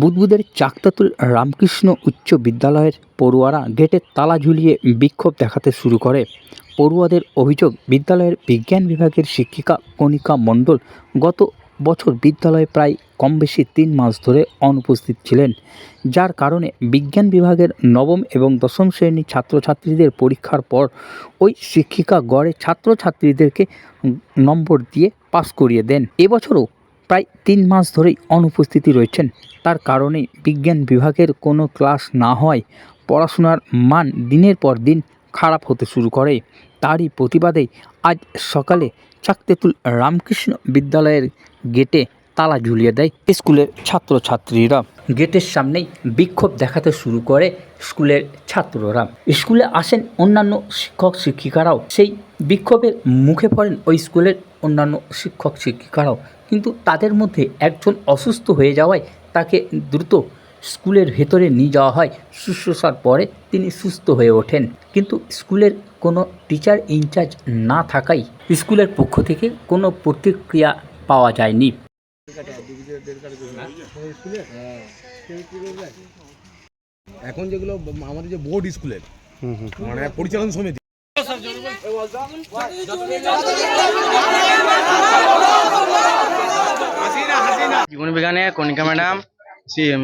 বুদবুদের চাকতাতুল রামকৃষ্ণ উচ্চ বিদ্যালয়ের পড়ুয়ারা গেটে তালা ঝুলিয়ে বিক্ষোভ দেখাতে শুরু করে। পড়ুয়াদের অভিযোগ, বিদ্যালয়ের বিজ্ঞান বিভাগের শিক্ষিকা কণিকা মণ্ডল গত বছর বিদ্যালয়ে প্রায় কম বেশি তিন মাস ধরে অনুপস্থিত ছিলেন, যার কারণে বিজ্ঞান বিভাগের নবম এবং দশম শ্রেণির ছাত্রছাত্রীদের পরীক্ষার পর ওই শিক্ষিকা গড়ে ছাত্রছাত্রীদেরকে নম্বর দিয়ে পাস করিয়ে দেন। এবছরও প্রায় তিন মাস ধরেই অনুপস্থিতি রয়েছেন। তার কারণে বিজ্ঞান বিভাগের কোনো ক্লাস না হওয়ায় পড়াশোনার মান দিনের পর দিন খারাপ হতে শুরু করে। তারই প্রতিবাদে আজ সকালে চাকতেতুল রামকৃষ্ণ বিদ্যালয়ের গেটে তালা ঝুলিয়ে দেয় স্কুলের ছাত্রছাত্রীরা। গেটের সামনেই বিক্ষোভ দেখাতে শুরু করে স্কুলের ছাত্ররা। স্কুলে আসেন অন্যান্য শিক্ষক শিক্ষিকারাও। সেই বিক্ষোভের মুখে পড়েন ওই স্কুলের অন্যান্য শিক্ষক শিক্ষিকারাও। কিন্তু তাদের মধ্যে একজন অসুস্থ হয়ে যাওয়ায় তাকে দ্রুত স্কুলের ভেতরে নিয়ে যাওয়া হয়। শুশ্রূষার পরে তিনি সুস্থ হয়ে ওঠেন। কিন্তু স্কুলের কোনো টিচার ইনচার্জ না থাকায় স্কুলের পক্ষ থেকে কোনো প্রতিক্রিয়া পাওয়া যায়নি। এখন যেগুলো আমাদের যে বোর্ড স্কুলের মানে পরিচালন সমিতি। জীবন বিজ্ঞানে কণিকা ম্যাডাম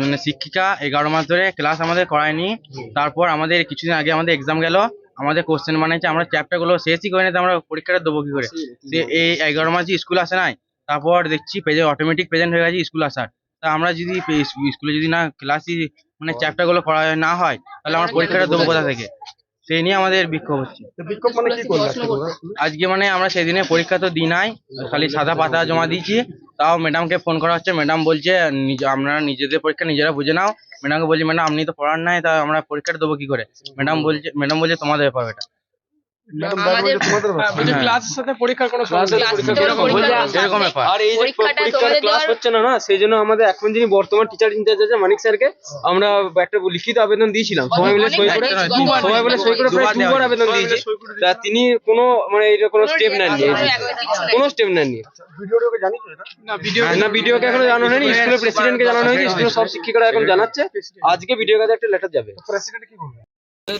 মানে শিক্ষিকা এগারো মাস ধরে ক্লাস আমাদের করায়নি। তারপর আমাদের কিছুদিন আগে আমাদের এক্সাম গেল আমাদের কোশ্চেন বানিয়েছে আমরা চ্যাপ্টারগুলো শেষই করে তো আমরা পরীক্ষাটা দেবো কি করে? এই এগারো মাস স্কুল আসে নাই তারপর দেখছি পেজে অটোমেটিক প্রেজেন্ট হয়ে গেছে স্কুল আসার। তা আমরা যদি স্কুলে যদি না ক্লাসই মানে চ্যাপ্টারগুলো করা না হয় তাহলে আমরা পরীক্ষাটা দেবো কোথা থেকে? সেই নিয়ে আমাদের বিক্ষোভ হচ্ছে। বিক্ষোভ মানে কি আজকে মানে আমরা সেদিনে পরীক্ষা তো দিই নাই খালি সাদা পাতা জমা দিয়েছি তাও ম্যাডামকে ফোন করা হচ্ছে। ম্যাডাম বলছে আপনারা নিজেদের পরীক্ষা নিজেরা বুঝে নাও। ম্যাডামকে বলছি ম্যাডাম আপনি তো পড়ান নাই তা আমরা পরীক্ষাটা দেবো কি করে? ম্যাডাম বলছে ম্যাডাম বলছে তোমাদের ব্যাপার এটা আমাদের এখন যিনি বর্তমান টিচার ইনচার্জ আছে মানিক স্যারকে আমরা একটা লিখিত আবেদন দিয়েছিলাম। সবাই মিলে সই করে একটা নয়, দুবার সবাই মিলে সই করে প্রায় দুবার দেওয়া দুবার হয়েছে। আবেদন দিয়েছি তা তিনি কোনো মানে কোনো স্টেপ নেননি। কোনো স্টেপ নেননি। না ভিডিওকে এখনও জানানো হয়নি। স্কুলের প্রেসিডেন্টকে জানানো হয়নি। স্কুলের সব শিক্ষিকারা এখন জানাচ্ছে। আজকে ভিডিও কাছে একটা লেটার যাবে। প্রেসিডেন্ট কি বলবে?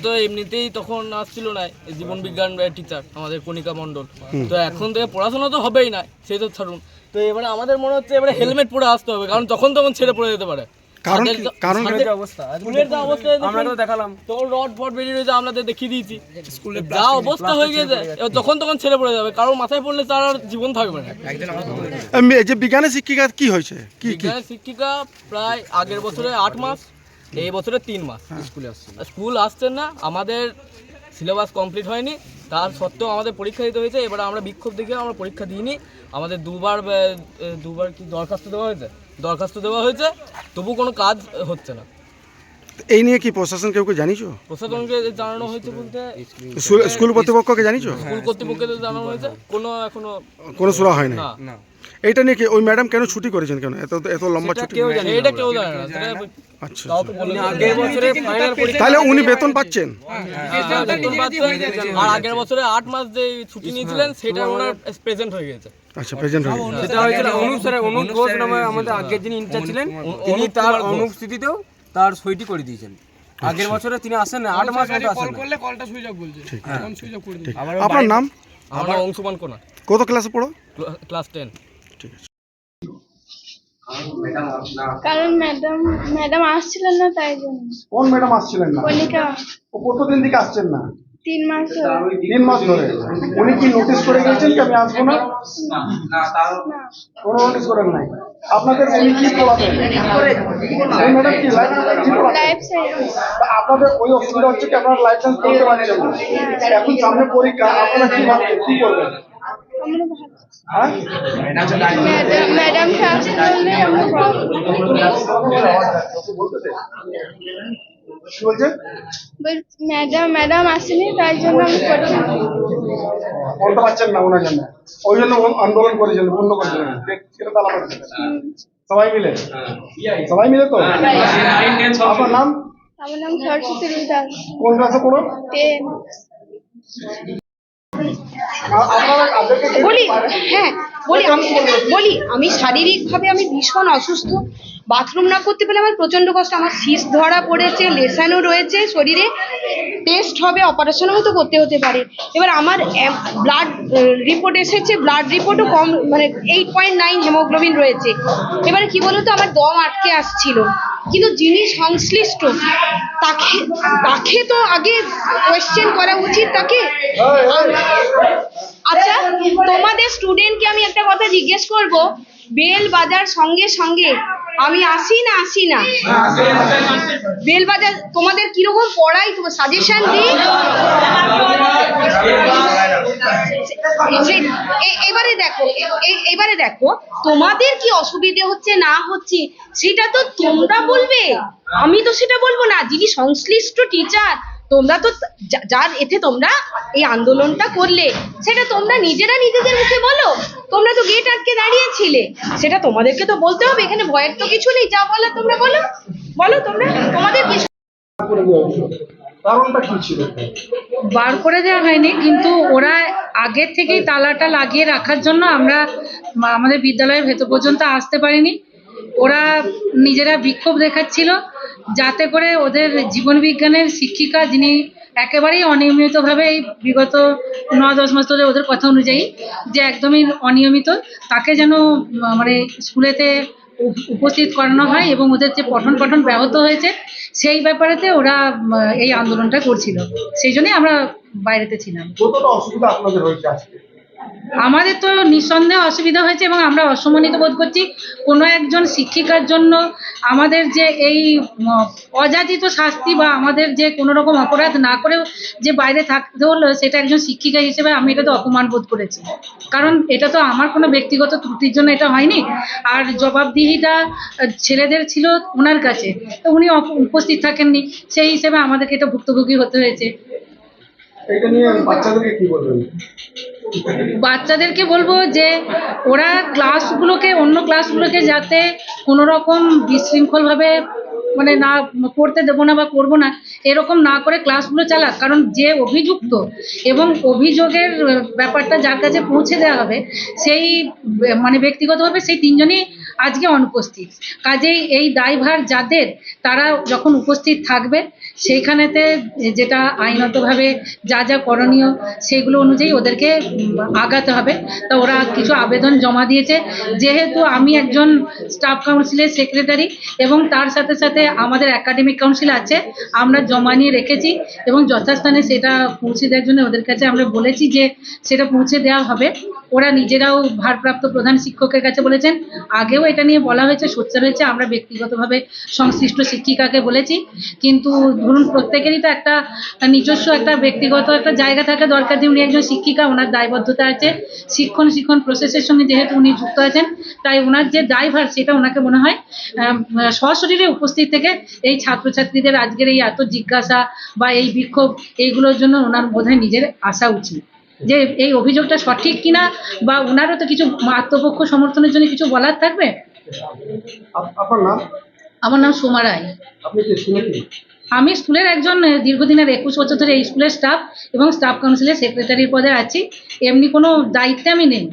তো এমনিতেই তখন আসছিল না জীবন বিজ্ঞান টিচার আমাদের কণিকা মণ্ডল। তো এখন থেকে পড়াশোনা তো হবেই না সেই তো ছাড়ুন। তো এবারে আমাদের মনে হচ্ছে এবারে হেলমেট পরে আসতে হবে কারণ তখন তখন ছেড়ে পড়ে যেতে পারে। কারণ কারণ অবস্থা আমরা তো দেখালাম। তো রড ফড বেরিয়ে রয়েছে আমাদের দেখিয়ে দিয়েছি। স্কুলের যা অবস্থা হয়ে গেছে যখন তখন ছেড়ে পড়ে যাবে কারণ মাথায় পড়লে তার আর জীবন থাকবে না। এম, যে বিজ্ঞানের শিক্ষিকা কি হয়েছে? কি কি? বিজ্ঞানের শিক্ষিকা প্রায় আগের বছরে আট মাস এই বছরে তিন মাস স্কুলে আসছে। স্কুল আসছেন না আমাদের সিলেবাস কমপ্লিট হয়নি তার সত্ত্বেও আমাদের পরীক্ষা দিতে হয়েছে এবার আমরা বিক্ষোভ দেখে আমরা পরীক্ষা দিইনি। আমাদের দুবার দুবার কি দরখাস্ত দেওয়া হয়েছে? দরখাস্ত দেওয়া হয়েছে তবু কোনো কাজ হচ্ছে না। এই নিয়ে কি প্রশাসন কেউ জানিছো প্রশাসনকে জানানো হয়েছে বলতে? স্কুল- কর্তৃপক্ষকে জানিছো স্কুল কর্তৃপক্ষকে জানানো হয়েছে কোনো এখনও কোনো সুরা হয় না। এইটা নিয়ে কি ওই ম্যাডাম কেন ছুটি করেছেন কেন? এত এত লম্বা ছুটি এটা কেউ জানে না আচ্ছা আগের বছরে ফাইনাল পরীক্ষা তাহলে উনি বেতন পাচ্ছেন। হ্যাঁ, বেতন পাচ্ছেন। আর আগের বছরে আট মাস যে ছুটি নিয়েছিলেন সেটা ওনার প্রেজেন্ট হয়ে গেছে। আচ্ছা প্রেজেন্ট হয়ে গেছে। সেটা হয়েছিল অনুপ স্যার অনুপ ঘোষ নামে আমাদের আগের যিনি ছিলেন তিনি তার অনুপস্থিতিতেও তার সইটি করে দিয়েছেন। আগের বছরে তিনি আসেন না আট মাস মতো আসেন না। আপনার নাম? আমার অংশমান কোনা। কত ক্লাসে পড়ো? ক্লাস টেন কারণ ম্যাডাম ম্যাডাম আসছিলেন না তাই জন্য। কোন ম্যাডাম আসছিলেন না? কণিকা ও কতদিন থেকে আসছেন না? তিন মাস ধরে। তিন মাস ধরে। উনি কি নোটিশ করে গেছেন কি আমি আসব না? কোনো নোটিশ করেন নাই। আপনাদের উনি কি ম্যাডাম লাইফ আপনাদের ওই অসুবিধা হচ্ছে কি আপনারা লাইসেন্স করতে পারছেন এখন সামনে পরীক্ষা আপনারা কি করবেন? আমরা ম্যাডামকে আসতে বললে ম্যাডাম ম্যাডাম আসেনি তাই জন্য আমি বলতে পারছেন না ওনার জন্য ওই জন্য আন্দোলন করেছেন বন্ধ করেছিলেন সবাই মিলে সবাই মিলে তো আপনার নাম আমার নাম সরস্বতী রুদাস কোন ক্লাসে পড়ো বলি হ্যাঁ বলি, আমি বলি, আমি শারীরিকভাবে আমি ভীষণ অসুস্থ। বাথরুম না করতে পেলে আমার প্রচণ্ড কষ্ট। আমার শীষ ধরা পড়েছে, লেসানো রয়েছে শরীরে। টেস্ট হবে অপারেশন হয়তো করতে হতে পারে। এবার আমার ব্লাড রিপোর্ট এসেছে ব্লাড রিপোর্টও কম মানে এইট পয়েন্ট নাইন হেমোগ্লোবিন রয়েছে। এবারে কি বলতো, আমার দম আটকে আসছিল। কিন্তু যিনি সংশ্লিষ্ট তাকে তাকে তো আগে কোয়েশ্চেন করা উচিত তাকে? আচ্ছা তোমাদের স্টুডেন্টকে আমি একটা কথা জিজ্ঞেস করব? বেল বাজার সঙ্গে সঙ্গে। আমি আসি না আসি না? বেল বাজার তোমাদের কীরকম পড়াই? তোমার সাজেশন দিই এবারে দেখো এবারে দেখো তোমাদের কি অসুবিধে হচ্ছে না হচ্ছে সেটা তো তোমরা বলবে। আমি তো সেটা বলব না। যিনি সংশ্লিষ্ট টিচার তোমরা তো যার এতে তোমরা এই আন্দোলনটা করলে, সেটা তোমরা নিজেরা নিজেদের মুখে বলো। তোমরা তো গেট আটকে দাঁড়িয়েছিলে। সেটা তোমাদেরকে তো বলতে হবে, এখানে ভয়ের তো কিছু নেই। যা বলার তোমরা বলো। বলো তোমরা, তোমাদের বার করে দেওয়া হয়নি, কিন্তু ওরা আগের থেকেই তালাটা লাগিয়ে রাখার জন্য আমরা আমাদের বিদ্যালয়ের ভেতর পর্যন্ত আসতে পারিনি। ওরা নিজেরা বিক্ষোভ দেখাচ্ছিল। যাতে করে ওদের জীবন বিজ্ঞানের শিক্ষিকা যিনি একেবারেই অনিয়মিতভাবে এই বিগত ন দশ মাস ধরে ওদের কথা অনুযায়ী যে একদমই অনিয়মিত তাকে যেন মানে স্কুলেতে উপ- উপস্থিত করানো হয় এবং ওদের যে পঠন পঠন ব্যাহত হয়েছে সেই ব্যাপারেতে ওরা এই আন্দোলনটা করছিল। সেই জন্যই আমরা বাইরেতে ছিলাম। আমাদের তো নিঃসন্দেহে অসুবিধা হয়েছে এবং আমরা অসম্মানিত বোধ করছি। কোনো একজন শিক্ষিকার জন্য আমাদের যে এই অযাচিত শাস্তি বা আমাদের যে কোনো রকম অপরাধ না করেও যে বাইরে থাকতে হলো, সেটা একজন শিক্ষিকা হিসেবে আমি এটা তো অপমান বোধ করেছি। কারণ এটা তো আমার কোনো ব্যক্তিগত ত্রুটির জন্য এটা হয়নি। আর জবাবদিহিটা ছেলেদের ছিল ওনার কাছে। তো উনি উপস্থিত থাকেননি। সেই হিসেবে আমাদেরকে এটা ভুক্তভোগী হতে হয়েছে। এটা নিয়ে বাচ্চাদেরকে কি বলবেন? বাচ্চাদেরকে বলব যে ওরা ক্লাসগুলোকে, অন্য ক্লাসগুলোকে যাতে কোনো রকম বিশৃঙ্খলভাবে মানে না করতে দেবো না বা করব না, এরকম না করে ক্লাসগুলো চালাক। কারণ যে অভিযুক্ত এবং অভিযোগের ব্যাপারটা যার কাছে পৌঁছে দেওয়া হবে, সেই মানে ব্যক্তিগতভাবে সেই তিনজনই আজকে অনুপস্থিত। কাজেই এই দায়ভার যাদের, তারা যখন উপস্থিত থাকবে সেইখানেতে যেটা আইনতভাবে যা যা করণীয় সেগুলো অনুযায়ী ওদেরকে আগাতে হবে। তা ওরা কিছু আবেদন জমা দিয়েছে। যেহেতু আমি একজন স্টাফ কাউন্সিলের সেক্রেটারি এবং তার সাথে সাথে আমাদের একাডেমিক কাউন্সিল আছে, আমরা জমা নিয়ে রেখেছি এবং যথাস্থানে সেটা পৌঁছে দেওয়ার জন্য ওদের কাছে আমরা বলেছি যে সেটা পৌঁছে দেওয়া হবে। ওরা নিজেরাও ভারপ্রাপ্ত প্রধান শিক্ষকের কাছে বলেছেন, আগেও এটা নিয়ে বলা হয়েছে, সোচ্চার হয়েছে, আমরা ব্যক্তিগতভাবে সংশ্লিষ্ট শিক্ষিকাকে বলেছি। কিন্তু ধরুন প্রত্যেকেরই তো একটা নিজস্ব একটা ব্যক্তিগত একটা জায়গা থাকা দরকার যে উনি একজন শিক্ষিকা, ওনার দায়বদ্ধতা আছে। শিক্ষণ শিক্ষণ প্রসেসের সঙ্গে যেহেতু উনি যুক্ত আছেন, তাই ওনার যে দায়ভার সেটা ওনাকে মনে হয় সশরীরে উপস্থিত থেকে এই ছাত্রছাত্রীদের আজকের এই এত জিজ্ঞাসা বা এই বিক্ষোভ, এইগুলোর জন্য ওনার বোধহয় নিজের আসা উচিত। যে এই অভিযোগটা সঠিক কিনা বা ওনারও তো কিছু আত্মপক্ষ সমর্থনের জন্য কিছু বলার থাকবে? আপনার নাম? আমার নাম সোমা রায়। আমি স্কুলের একজন দীর্ঘদিনের একুশ বছর ধরে এই স্কুলের স্টাফ এবং স্টাফ কাউন্সিলের সেক্রেটারির পদে আছি। এমনি কোনো দায়িত্বে আমি নেই।